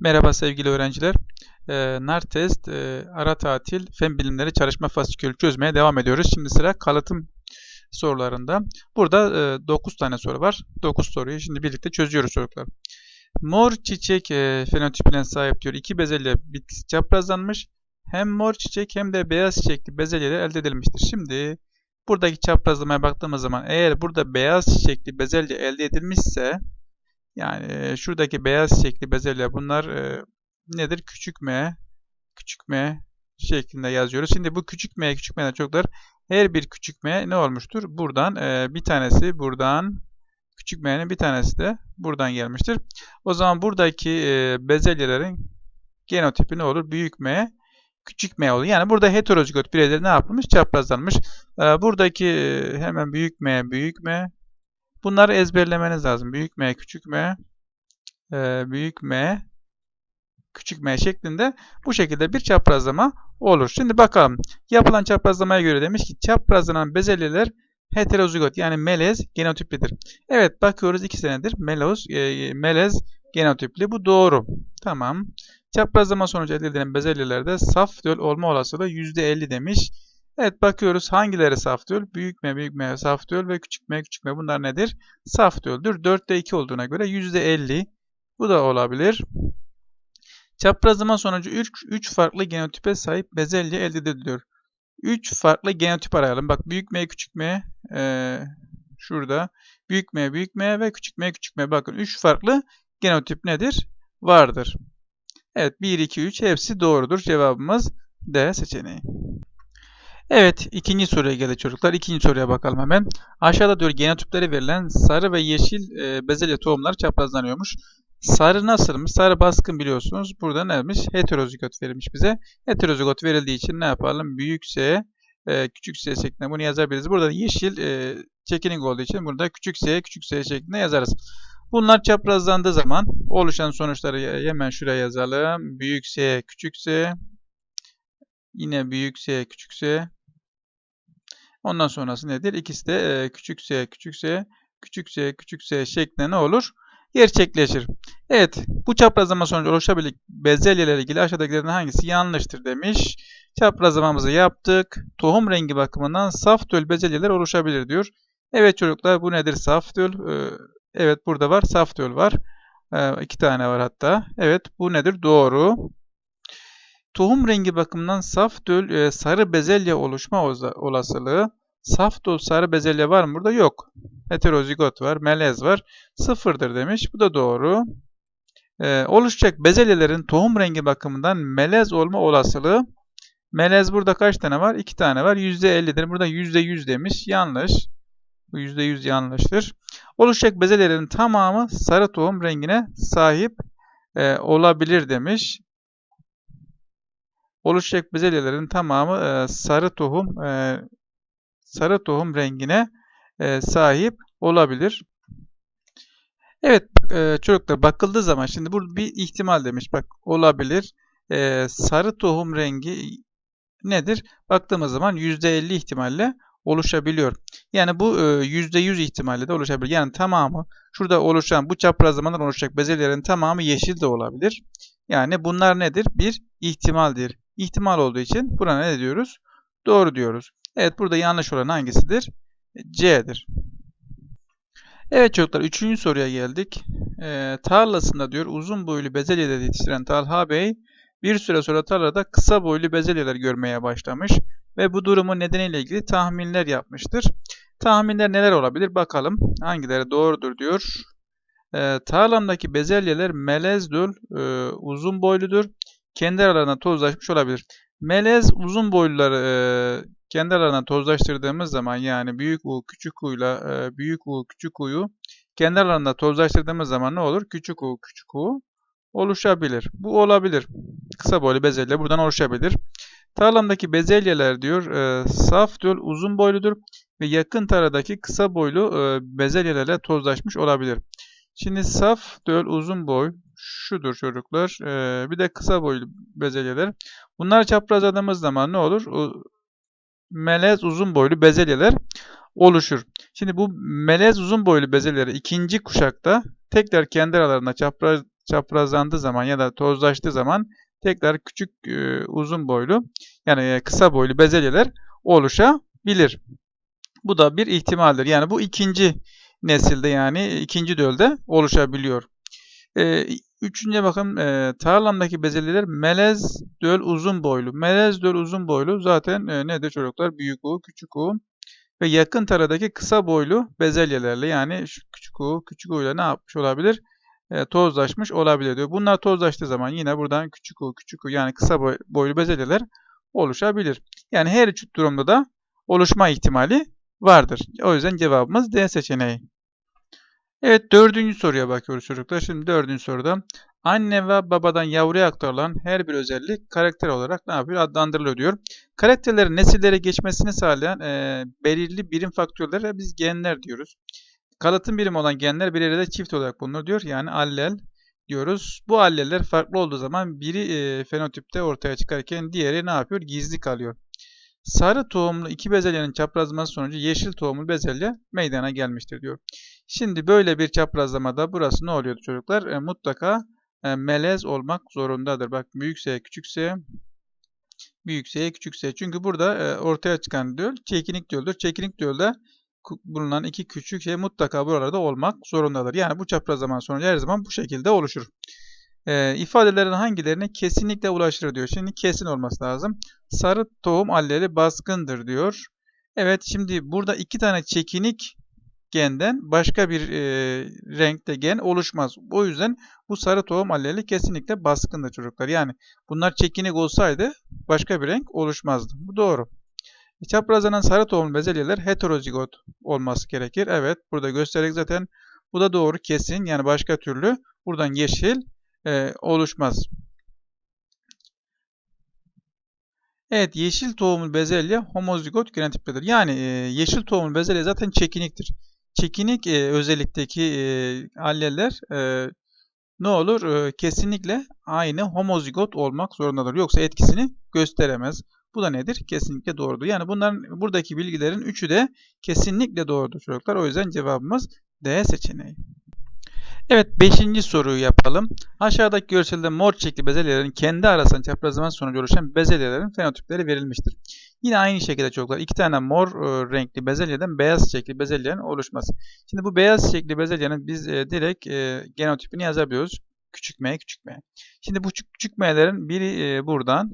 Merhaba sevgili öğrenciler. Ee, NAR test, e, ara tatil, fen bilimleri çalışma fasikülü çözmeye devam ediyoruz. Şimdi sıra kalıtım sorularında. Burada e, 9 tane soru var. 9 soruyu şimdi birlikte çözüyoruz çocuklar. Mor çiçek e, fenotipine sahip diyor. İki bezelye bitkisi çaprazlanmış. Hem mor çiçek hem de beyaz çiçekli bezelyeler elde edilmiştir. Şimdi buradaki çaprazlamaya baktığımız zaman eğer burada beyaz çiçekli bezelye elde edilmişse yani şuradaki beyaz çiçekli bezelye bunlar nedir? Küçük m, küçük m şeklinde yazıyoruz. Şimdi bu küçük m, küçük m'den çocuklar her bir küçük m ne olmuştur? Buradan bir tanesi buradan küçük m'nin bir tanesi de buradan gelmiştir. O zaman buradaki e, bezelyelerin genotipi ne olur? Büyük m, küçük m olur. Yani burada heterozigot bireyleri ne yapılmış? Çaprazlanmış. Buradaki hemen büyük m, büyük m, Bunları ezberlemeniz lazım. Büyük M, küçük M, e, büyük M, küçük M şeklinde bu şekilde bir çaprazlama olur. Şimdi bakalım. Yapılan çaprazlamaya göre demiş ki çaprazlanan bezelyeler heterozigot yani melez genotiplidir. Evet bakıyoruz iki senedir meloz, e, melez genotipli. Bu doğru. Tamam. Çaprazlama sonucu elde edilen bezelyelerde saf döl olma olasılığı %50 demiş. Evet bakıyoruz hangileri saf? Büyük M, büyük M saf ve küçük M, küçük M bunlar nedir? Saf diyordur. 4'te 2 olduğuna göre %50. Bu da olabilir. Çaprazlama sonucu 3, 3 farklı genotipe sahip bezelye elde ediliyor. 3 farklı genotip arayalım. Bak büyük M, küçük M e, şurada. Büyük M, büyük M ve küçük M, küçük M. Bakın 3 farklı genotip nedir? Vardır. Evet 1, 2, 3 hepsi doğrudur. Cevabımız D seçeneği. Evet, ikinci soruya geldi çocuklar. İkinci soruya bakalım hemen. Aşağıda diyor genotipleri verilen sarı ve yeşil e, bezelye tohumları çaprazlanıyormuş. Sarı nasılmış? Sarı baskın biliyorsunuz. Burada neymiş? Heterozigot verilmiş bize. Heterozigot verildiği için ne yapalım? Büyük S, e, küçük S şeklinde bunu yazabiliriz. Burada yeşil e, çekinik olduğu için burada küçük S, küçük S şeklinde yazarız. Bunlar çaprazlandığı zaman oluşan sonuçları hemen şuraya yazalım. Büyük S, küçük S, yine büyük S, küçük S, Ondan sonrası nedir? İkisi de e, küçük s, küçük s, küçük s, küçük s şeklinde ne olur? Gerçekleşir. Evet, bu çaprazlama sonucu oluşabilecek bezelyelerle ilgili aşağıdakilerden hangisi yanlıştır demiş. Çaprazlamamızı yaptık. Tohum rengi bakımından saf töl bezelyeler oluşabilir diyor. Evet çocuklar bu nedir saf? Ee, evet burada var saf töl var. Ee, iki tane var hatta. Evet bu nedir? Doğru. Tohum rengi bakımından saf döl e, sarı bezelye oluşma olasılığı. Saf dolu sarı bezelye var mı burada? Yok. Heterozigot var, melez var. Sıfırdır demiş. Bu da doğru. E, oluşacak bezelyelerin tohum rengi bakımından melez olma olasılığı. Melez burada kaç tane var? 2 tane var. %50'dir. Burada %100 demiş. Yanlış. Bu %100 yanlıştır. Oluşacak bezelyelerin tamamı sarı tohum rengine sahip e, olabilir demiş oluşacak bezelyelerin tamamı e, sarı tohum e, sarı tohum rengine e, sahip olabilir. Evet e, çocuklar bakıldığı zaman şimdi burada bir ihtimal demiş. Bak olabilir. E, sarı tohum rengi nedir? Baktığımız zaman %50 ihtimalle oluşabiliyor. Yani bu e, %100 ihtimalle de oluşabilir. Yani tamamı şurada oluşan bu çaprazlamadan oluşacak bezelyelerin tamamı yeşil de olabilir. Yani bunlar nedir? Bir ihtimaldir ihtimal olduğu için buna ne diyoruz? Doğru diyoruz. Evet burada yanlış olan hangisidir? C'dir. Evet çocuklar üçüncü soruya geldik. E, tarlasında diyor uzun boylu bezelyeler yetiştiren Talha Bey bir süre sonra tarlada kısa boylu bezelyeler görmeye başlamış ve bu durumun nedeniyle ilgili tahminler yapmıştır. Tahminler neler olabilir bakalım. Hangileri doğrudur diyor. E, tarlamdaki bezelyeler melezdur, e, uzun boyludur kendi aralarında tozlaşmış olabilir. Melez uzun boyluları e, kendi aralarında tozlaştırdığımız zaman yani büyük U küçük U ile büyük U küçük U'yu kendi aralarında tozlaştırdığımız zaman ne olur? Küçük U küçük U oluşabilir. Bu olabilir. Kısa boylu bezelye buradan oluşabilir. Tarlamdaki bezelyeler diyor e, saf diyor uzun boyludur ve yakın taradaki kısa boylu e, bezelyelerle tozlaşmış olabilir. Şimdi saf diyor uzun boy şudur çocuklar. Ee, bir de kısa boylu bezelyeler. Bunları çaprazladığımız zaman ne olur? O, melez uzun boylu bezelyeler oluşur. Şimdi bu melez uzun boylu bezelyeleri ikinci kuşakta tekrar kendi aralarında çapraz, çaprazlandığı zaman ya da tozlaştığı zaman tekrar küçük e, uzun boylu yani e, kısa boylu bezelyeler oluşabilir. Bu da bir ihtimaldir. Yani bu ikinci nesilde yani ikinci dölde oluşabiliyor. E, üçüncüye bakın e, tarlamdaki bezelyeler melez döl uzun boylu. Melez döl uzun boylu zaten e, nedir çocuklar? Büyük U, küçük U ve yakın taradaki kısa boylu bezelyelerle yani şu küçük U, küçük U ile ne yapmış olabilir? E, tozlaşmış olabilir diyor. Bunlar tozlaştığı zaman yine buradan küçük U, küçük U yani kısa boy, boylu bezelyeler oluşabilir. Yani her üç durumda da oluşma ihtimali vardır. O yüzden cevabımız D seçeneği. Evet dördüncü soruya bakıyoruz çocuklar. Şimdi dördüncü soruda anne ve babadan yavruya aktarılan her bir özellik karakter olarak ne yapıyor? Adlandırılıyor diyor. Karakterlerin nesillere geçmesini sağlayan e, belirli birim faktörlere biz genler diyoruz. Kalıtım birimi olan genler bir arada çift olarak bulunur diyor. Yani allel diyoruz. Bu alleller farklı olduğu zaman biri e, fenotipte ortaya çıkarken diğeri ne yapıyor? Gizli kalıyor. Sarı tohumlu iki bezelyenin çaprazlaması sonucu yeşil tohumlu bezelye meydana gelmiştir diyor. Şimdi böyle bir çaprazlamada burası ne oluyordu çocuklar? E, mutlaka e, melez olmak zorundadır. Bak büyük S, küçük S, büyük S, küçük S. Çünkü burada e, ortaya çıkan döl çekinik döldür. Çekinik dölde bulunan iki küçük şey mutlaka buralarda olmak zorundadır. Yani bu çaprazlama sonucu her zaman bu şekilde oluşur. E, ifadelerin hangilerine kesinlikle ulaşır diyor. Şimdi kesin olması lazım. Sarı tohum alleli baskındır diyor. Evet şimdi burada iki tane çekinik genden başka bir e, renkte gen oluşmaz. O yüzden bu sarı tohum alleli kesinlikle baskındır çocuklar. Yani bunlar çekinik olsaydı başka bir renk oluşmazdı. Bu doğru. Çaprazlanan sarı tohumlu bezelyeler heterozigot olması gerekir. Evet burada göstererek zaten bu da doğru kesin. Yani başka türlü buradan yeşil e, oluşmaz. Evet yeşil tohumlu bezelye homozigot genotiptedir. Yani e, yeşil tohumlu bezelye zaten çekiniktir. Çekinik e, özellikteki e, alleller e, ne olur? E, kesinlikle aynı homozigot olmak zorundadır. Yoksa etkisini gösteremez. Bu da nedir? Kesinlikle doğrudur. Yani bunların buradaki bilgilerin üçü de kesinlikle doğrudur çocuklar. O yüzden cevabımız D seçeneği. Evet 5. soruyu yapalım. Aşağıdaki görselde mor çiçekli bezelyelerin kendi arasında çaprazlama sonucu oluşan bezelyelerin fenotipleri verilmiştir. Yine aynı şekilde çocuklar iki tane mor e, renkli bezelyeden beyaz çiçekli bezelyelerin oluşması. Şimdi bu beyaz çiçekli bezelyenin biz e, direkt e, genotipini yazabiliyoruz. Küçük m, küçük m. Şimdi bu küçük, küçük m'lerin biri e, buradan,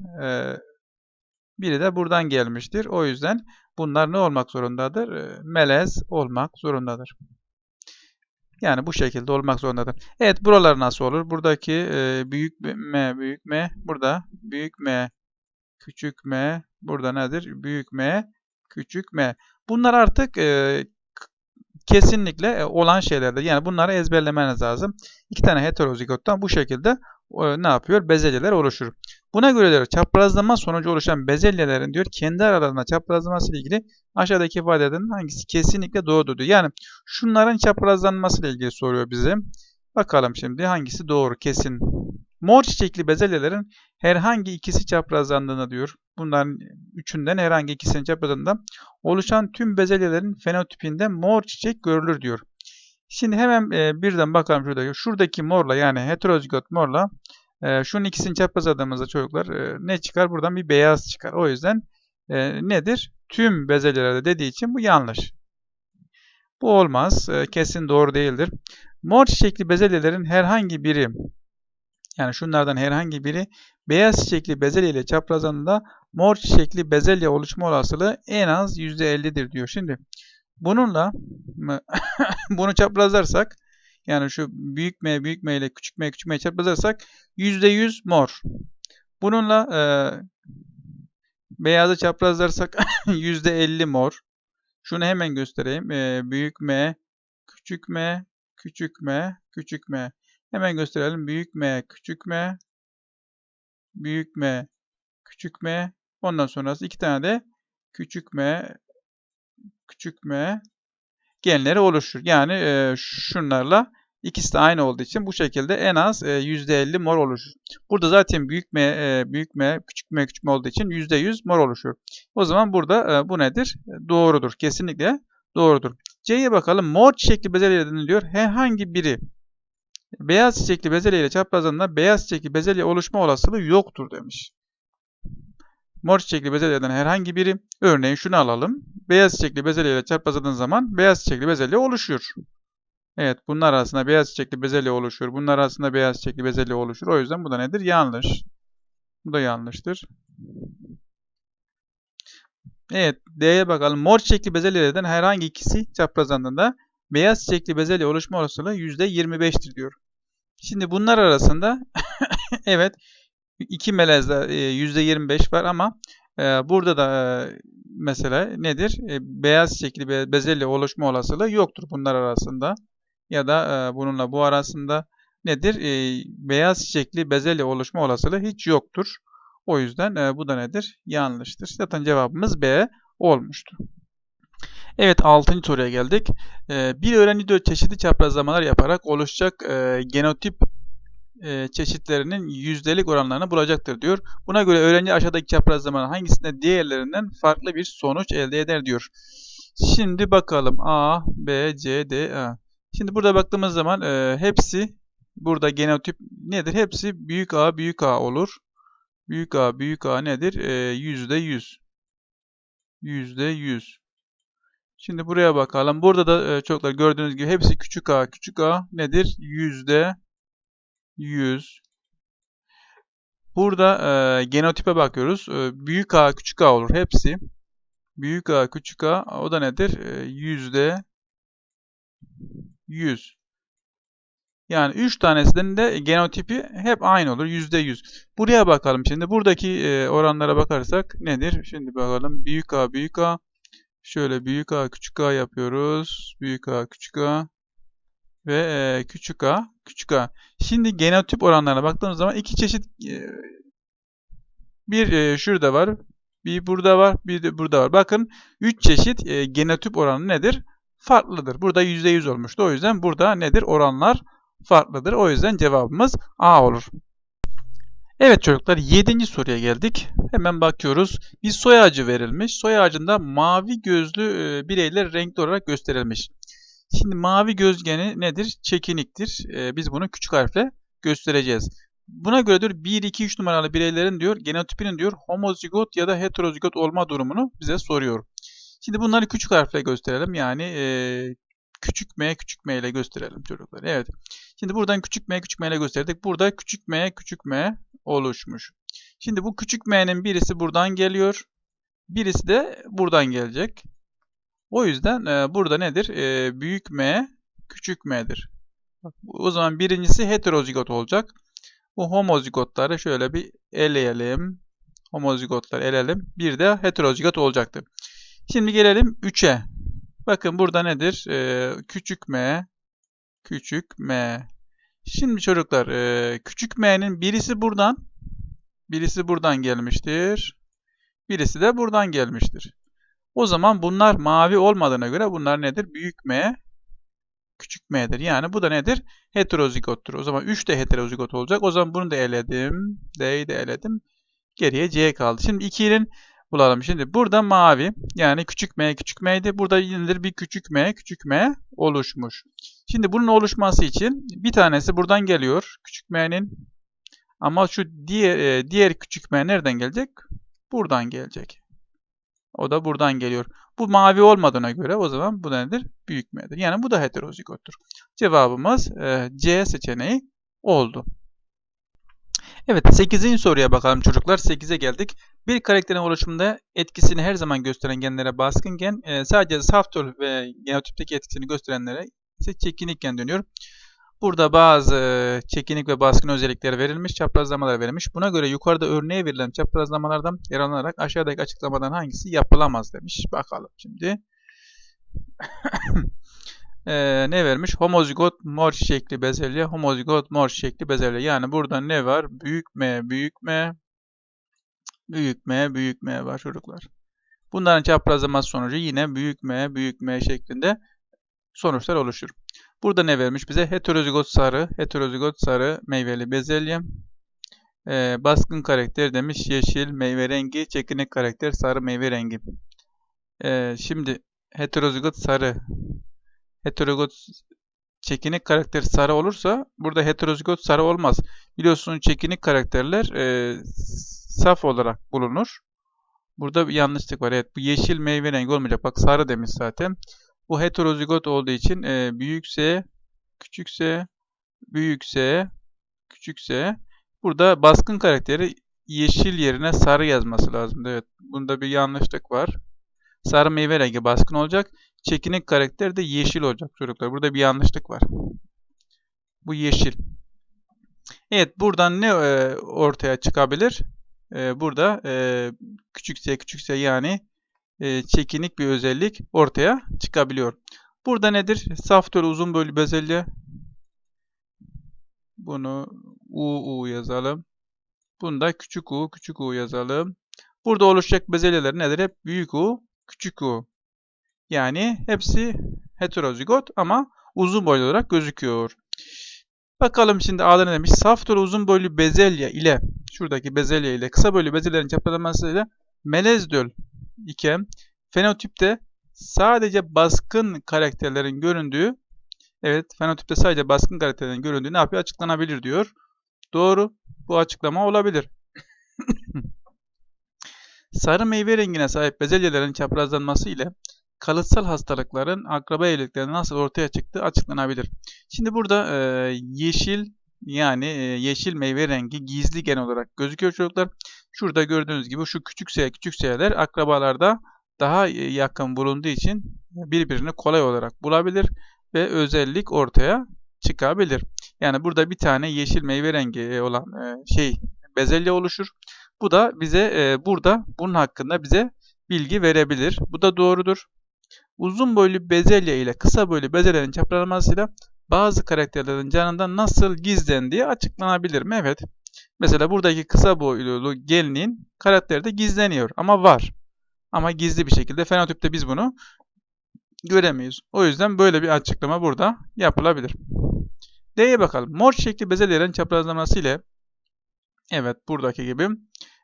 biri de buradan gelmiştir. O yüzden bunlar ne olmak zorundadır? Melez olmak zorundadır. Yani bu şekilde olmak zorundadır. Evet buralar nasıl olur? Buradaki e, büyük M, büyük M, burada büyük M, küçük M, burada nedir? Büyük M, küçük M. Bunlar artık e, kesinlikle olan şeylerdir. Yani bunları ezberlemeniz lazım. İki tane heterozigottan bu şekilde e, ne yapıyor? Bezelyeler oluşur. Buna göre diyor çaprazlama sonucu oluşan bezelyelerin diyor kendi aralarında çaprazlaması ile ilgili aşağıdaki ifadelerin hangisi kesinlikle doğrudur diyor. Yani şunların çaprazlanması ile ilgili soruyor bize. Bakalım şimdi hangisi doğru kesin. Mor çiçekli bezelyelerin herhangi ikisi çaprazlandığını diyor. Bunların üçünden herhangi ikisinin çaprazlandığında oluşan tüm bezelyelerin fenotipinde mor çiçek görülür diyor. Şimdi hemen e, birden bakalım şuradaki. Şuradaki morla yani heterozigot morla e, şunun ikisini çaprazladığımızda çocuklar e, ne çıkar? Buradan bir beyaz çıkar. O yüzden e, nedir? Tüm bezelyelerde dediği için bu yanlış. Bu olmaz. E, kesin doğru değildir. Mor çiçekli bezelyelerin herhangi biri yani şunlardan herhangi biri beyaz çiçekli bezelye ile çaprazlandığında mor çiçekli bezelye oluşma olasılığı en az %50'dir diyor. Şimdi bununla bunu çaprazlarsak yani şu büyük M büyük M ile küçük M küçük M çarpazarsak %100 mor. Bununla e, beyazı çaprazlarsak %50 mor. Şunu hemen göstereyim. E, büyük M, küçük M, küçük M, küçük M. Hemen gösterelim. Büyük M, küçük M, büyük M, küçük M. Ondan sonrası iki tane de küçük M, küçük M, genleri oluşur. Yani e, şunlarla ikisi de aynı olduğu için bu şekilde en az e, %50 mor oluşur. Burada zaten büyük M, e, büyük M, küçük M, küçük M olduğu için %100 mor oluşur. O zaman burada e, bu nedir? Doğrudur. Kesinlikle doğrudur. C'ye bakalım. Mor çiçekli bezelye deniliyor. Herhangi biri Beyaz çiçekli bezelye ile çaprazlarında beyaz çiçekli bezelye oluşma olasılığı yoktur demiş. Mor çiçekli bezelyeden herhangi biri, örneğin şunu alalım. Beyaz çiçekli bezelye ile çaprazladığın zaman beyaz çiçekli bezelye oluşuyor. Evet, bunlar arasında beyaz çiçekli bezelye oluşuyor. Bunlar arasında beyaz çiçekli bezelye oluşur. O yüzden bu da nedir? Yanlış. Bu da yanlıştır. Evet, D'ye bakalım. Mor çiçekli bezelyelerden herhangi ikisi çaprazlandığında beyaz çiçekli bezelye oluşma olasılığı %25'tir diyor. Şimdi bunlar arasında evet iki melezde %25 var ama e, burada da e, mesela nedir? E, beyaz çiçekli bezelye oluşma olasılığı yoktur bunlar arasında. Ya da bununla bu arasında nedir? Beyaz çiçekli bezelye oluşma olasılığı hiç yoktur. O yüzden bu da nedir? Yanlıştır. Zaten cevabımız B olmuştu. Evet 6. soruya geldik. Bir öğrenci 4 çeşitli çaprazlamalar yaparak oluşacak genotip çeşitlerinin yüzdelik oranlarını bulacaktır diyor. Buna göre öğrenci aşağıdaki çaprazlamaların hangisinde diğerlerinden farklı bir sonuç elde eder diyor. Şimdi bakalım A, B, C, D, A. Şimdi burada baktığımız zaman e, hepsi burada genotip nedir? Hepsi büyük A, büyük A olur. Büyük A, büyük A nedir? E, yüzde yüz. Yüzde yüz. Şimdi buraya bakalım. Burada da e, çocuklar gördüğünüz gibi hepsi küçük a. Küçük a nedir? Yüzde yüz. Burada e, genotipe bakıyoruz. E, büyük a, küçük a olur. Hepsi. Büyük a, küçük a. O da nedir? E, yüzde yüz. Yani 3 tanesinin de genotipi hep aynı olur. %100. Buraya bakalım şimdi. Buradaki e, oranlara bakarsak nedir? Şimdi bakalım. Büyük A, büyük A. Şöyle büyük A, küçük A yapıyoruz. Büyük A, küçük A. Ve e, küçük A, küçük A. Şimdi genotip oranlarına baktığımız zaman iki çeşit e, bir e, şurada var. Bir burada var. Bir de burada var. Bakın 3 çeşit e, genotip oranı nedir? Farklıdır. Burada %100 olmuştu. O yüzden burada nedir? Oranlar farklıdır. O yüzden cevabımız A olur. Evet çocuklar 7. soruya geldik. Hemen bakıyoruz. Bir soy ağacı verilmiş. Soy ağacında mavi gözlü e, bireyler renkli olarak gösterilmiş. Şimdi mavi gözgeni nedir? Çekiniktir. E, biz bunu küçük harfle göstereceğiz. Buna göre diyor 1, 2, 3 numaralı bireylerin diyor genotipinin diyor homozigot ya da heterozigot olma durumunu bize soruyor. Şimdi bunları küçük harfle gösterelim. Yani e, küçük m küçük m ile gösterelim çocuklar. Evet. Şimdi buradan küçük m küçük m ile gösterdik. Burada küçük m küçük m oluşmuş. Şimdi bu küçük m'nin birisi buradan geliyor. Birisi de buradan gelecek. O yüzden e, burada nedir? E, büyük m küçük m'dir. O zaman birincisi heterozigot olacak. Bu homozigotları şöyle bir eleyelim. Homozigotları eleyelim. Bir de heterozigot olacaktı. Şimdi gelelim 3'e. Bakın burada nedir? Ee, küçük m, küçük m. Şimdi çocuklar e, küçük m'nin birisi buradan, birisi buradan gelmiştir. Birisi de buradan gelmiştir. O zaman bunlar mavi olmadığına göre bunlar nedir? Büyük m, küçük m'dir. Yani bu da nedir? Heterozigottur. O zaman 3 de heterozigot olacak. O zaman bunu da eledim. D'yi de eledim. Geriye C kaldı. Şimdi 2'nin bulalım. Şimdi burada mavi yani küçük m küçük m'ydi. Burada yine bir küçük m küçük m oluşmuş. Şimdi bunun oluşması için bir tanesi buradan geliyor. Küçük m'nin ama şu diğer, e, diğer küçük m nereden gelecek? Buradan gelecek. O da buradan geliyor. Bu mavi olmadığına göre o zaman bu nedir? Büyük m'dir. Yani bu da heterozigottur. Cevabımız e, C seçeneği oldu. Evet 8. soruya bakalım çocuklar. 8'e geldik. Bir karakterin oluşumunda etkisini her zaman gösteren genlere baskın gen, e, sadece saf tür ve genotipteki etkisini gösterenlere ise çekinik gen dönüyor. Burada bazı çekinik ve baskın özellikler verilmiş, çaprazlamalar verilmiş. Buna göre yukarıda örneğe verilen çaprazlamalardan yararlanarak aşağıdaki açıklamadan hangisi yapılamaz demiş. Bakalım şimdi. ee, ne vermiş? Homozigot mor şekli bezelye, homozigot mor şekli bezelye. Yani burada ne var? Büyük M, büyük M, büyük M, büyük M var çocuklar. Bunların çaprazlaması sonucu yine büyük M, büyük M şeklinde sonuçlar oluşur. Burada ne vermiş bize? Heterozigot sarı, heterozigot sarı meyveli bezelye. Ee, baskın karakter demiş yeşil meyve rengi, çekinik karakter sarı meyve rengi. Ee, şimdi heterozigot sarı, heterozigot çekinik karakter sarı olursa burada heterozigot sarı olmaz. Biliyorsunuz çekinik karakterler e, saf olarak bulunur. Burada bir yanlışlık var. Evet bu yeşil meyve rengi olmayacak. Bak sarı demiş zaten. Bu heterozigot olduğu için e, büyük S, küçük S, büyük S, küçük S. Burada baskın karakteri yeşil yerine sarı yazması lazım. Evet bunda bir yanlışlık var. Sarı meyve rengi baskın olacak. Çekinik karakter de yeşil olacak çocuklar. Burada bir yanlışlık var. Bu yeşil. Evet buradan ne e, ortaya çıkabilir? E, burada e, küçükse küçükse yani e, çekinik bir özellik ortaya çıkabiliyor. Burada nedir? Saf uzun boylu bezelye. Bunu U, U yazalım. Bunda küçük U, küçük U yazalım. Burada oluşacak bezelyeler nedir? Hep büyük U, küçük U. Yani hepsi heterozigot ama uzun boylu olarak gözüküyor. Bakalım şimdi A'da ne demiş? Saf tür uzun boylu bezelye ile şuradaki bezelye ile kısa boylu bezelyelerin çaprazlamasıyla melez döl iken fenotipte sadece baskın karakterlerin göründüğü evet fenotipte sadece baskın karakterlerin göründüğü ne yapıyor? Açıklanabilir diyor. Doğru. Bu açıklama olabilir. Sarı meyve rengine sahip bezelyelerin çaprazlanması ile kalıtsal hastalıkların akraba evlilikleri nasıl ortaya çıktığı açıklanabilir. Şimdi burada e, yeşil yani e, yeşil meyve rengi gizli gen olarak gözüküyor çocuklar. Şurada gördüğünüz gibi şu küçük S küçük S'ler akrabalarda daha yakın bulunduğu için birbirini kolay olarak bulabilir ve özellik ortaya çıkabilir. Yani burada bir tane yeşil meyve rengi olan e, şey bezelye oluşur. Bu da bize e, burada bunun hakkında bize bilgi verebilir. Bu da doğrudur. Uzun boylu bezelye ile kısa boylu bezelyelerin çaprazlamasıyla bazı karakterlerin canından nasıl gizlendiği açıklanabilir mi? Evet. Mesela buradaki kısa boylu gelinin karakteri de gizleniyor ama var. Ama gizli bir şekilde fenotipte biz bunu göremeyiz. O yüzden böyle bir açıklama burada yapılabilir. D'ye bakalım. Mor şekli bezelyelerin çaprazlaması ile evet buradaki gibi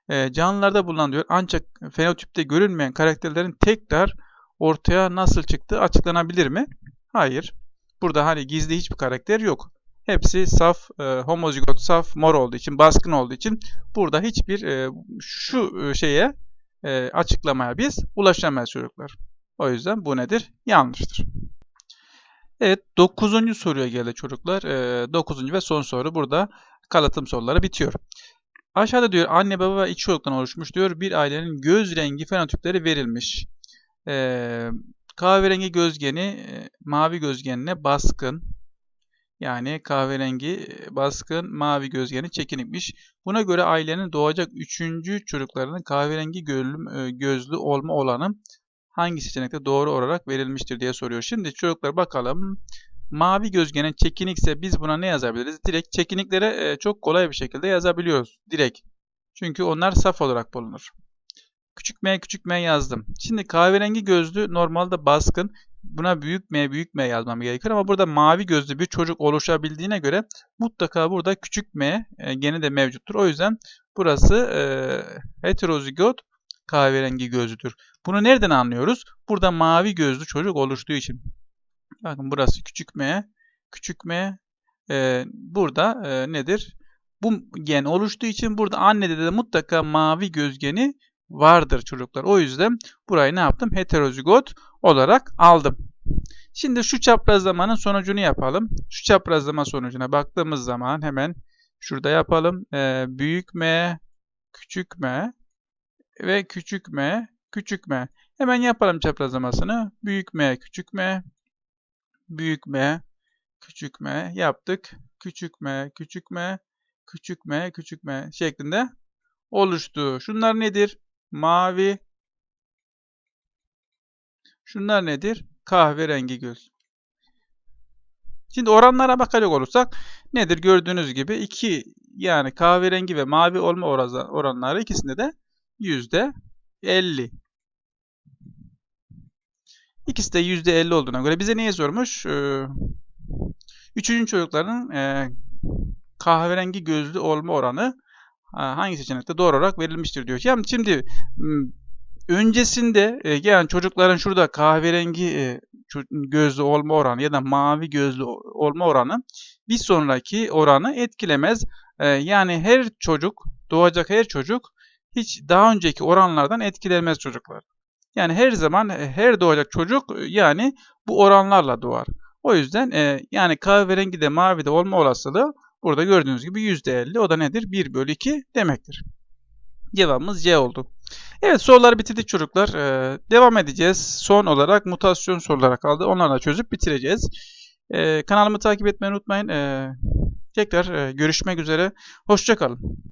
e, canlılarda bulunan diyor ancak fenotipte görünmeyen karakterlerin tekrar ortaya nasıl çıktığı açıklanabilir mi? Hayır. Burada hani gizli hiçbir karakter yok. Hepsi saf, e, homozigot, saf, mor olduğu için, baskın olduğu için burada hiçbir e, şu e, şeye e, açıklamaya biz ulaşamayız çocuklar. O yüzden bu nedir? Yanlıştır. Evet 9. soruya geldi çocuklar. E, 9. ve son soru burada kalıtım soruları bitiyor. Aşağıda diyor anne baba ve iki çocuktan oluşmuş diyor. Bir ailenin göz rengi fenotipleri verilmiş. E, kahverengi gözgeni e, mavi gözgenine baskın. Yani kahverengi baskın mavi gözgeni çekinikmiş. Buna göre ailenin doğacak üçüncü çocuklarının kahverengi gözlü olma olanı hangi seçenekte doğru olarak verilmiştir diye soruyor. Şimdi çocuklar bakalım. Mavi gözgenen çekinikse biz buna ne yazabiliriz? Direkt çekiniklere çok kolay bir şekilde yazabiliyoruz. Direkt. Çünkü onlar saf olarak bulunur. Küçük m küçük m yazdım. Şimdi kahverengi gözlü normalde baskın. Buna büyük m büyük m yazmam gerekir ama burada mavi gözlü bir çocuk oluşabildiğine göre mutlaka burada küçük m e, gene de mevcuttur. O yüzden burası e, heterozigot kahverengi gözlüdür. Bunu nereden anlıyoruz? Burada mavi gözlü çocuk oluştuğu için. Bakın burası küçük m, küçük m. E, burada e, nedir? Bu gen oluştuğu için burada annede de mutlaka mavi gözgeni vardır çocuklar. O yüzden burayı ne yaptım? Heterozigot olarak aldım. Şimdi şu çaprazlamanın sonucunu yapalım. Şu çaprazlama sonucuna baktığımız zaman hemen şurada yapalım. Ee, büyük M, küçük M ve küçük M, küçük M. Hemen yapalım çaprazlamasını. Büyük M, küçük M, büyük M, küçük M yaptık. Küçük M, küçük M, küçük M, küçük M şeklinde oluştu. Şunlar nedir? Mavi. Şunlar nedir? Kahverengi göz. Şimdi oranlara bakacak olursak nedir? Gördüğünüz gibi iki yani kahverengi ve mavi olma oranları ikisinde de yüzde 50. İkisi de yüzde 50 olduğuna göre bize neye sormuş? Ee, üçüncü çocukların e, kahverengi gözlü olma oranı hangi seçenekte doğru olarak verilmiştir diyor. Yani şimdi öncesinde e, gelen çocukların şurada kahverengi e, gözlü olma oranı ya da mavi gözlü olma oranı bir sonraki oranı etkilemez. E, yani her çocuk, doğacak her çocuk hiç daha önceki oranlardan etkilenmez çocuklar. Yani her zaman e, her doğacak çocuk e, yani bu oranlarla doğar. O yüzden yani kahverengi de mavi de olma olasılığı burada gördüğünüz gibi %50. O da nedir? 1 bölü 2 demektir. Cevabımız C oldu. Evet soruları bitirdik çocuklar. Ee, devam edeceğiz. Son olarak mutasyon soruları kaldı. Onları da çözüp bitireceğiz. Ee, kanalımı takip etmeyi unutmayın. Ee, tekrar e, görüşmek üzere. Hoşçakalın.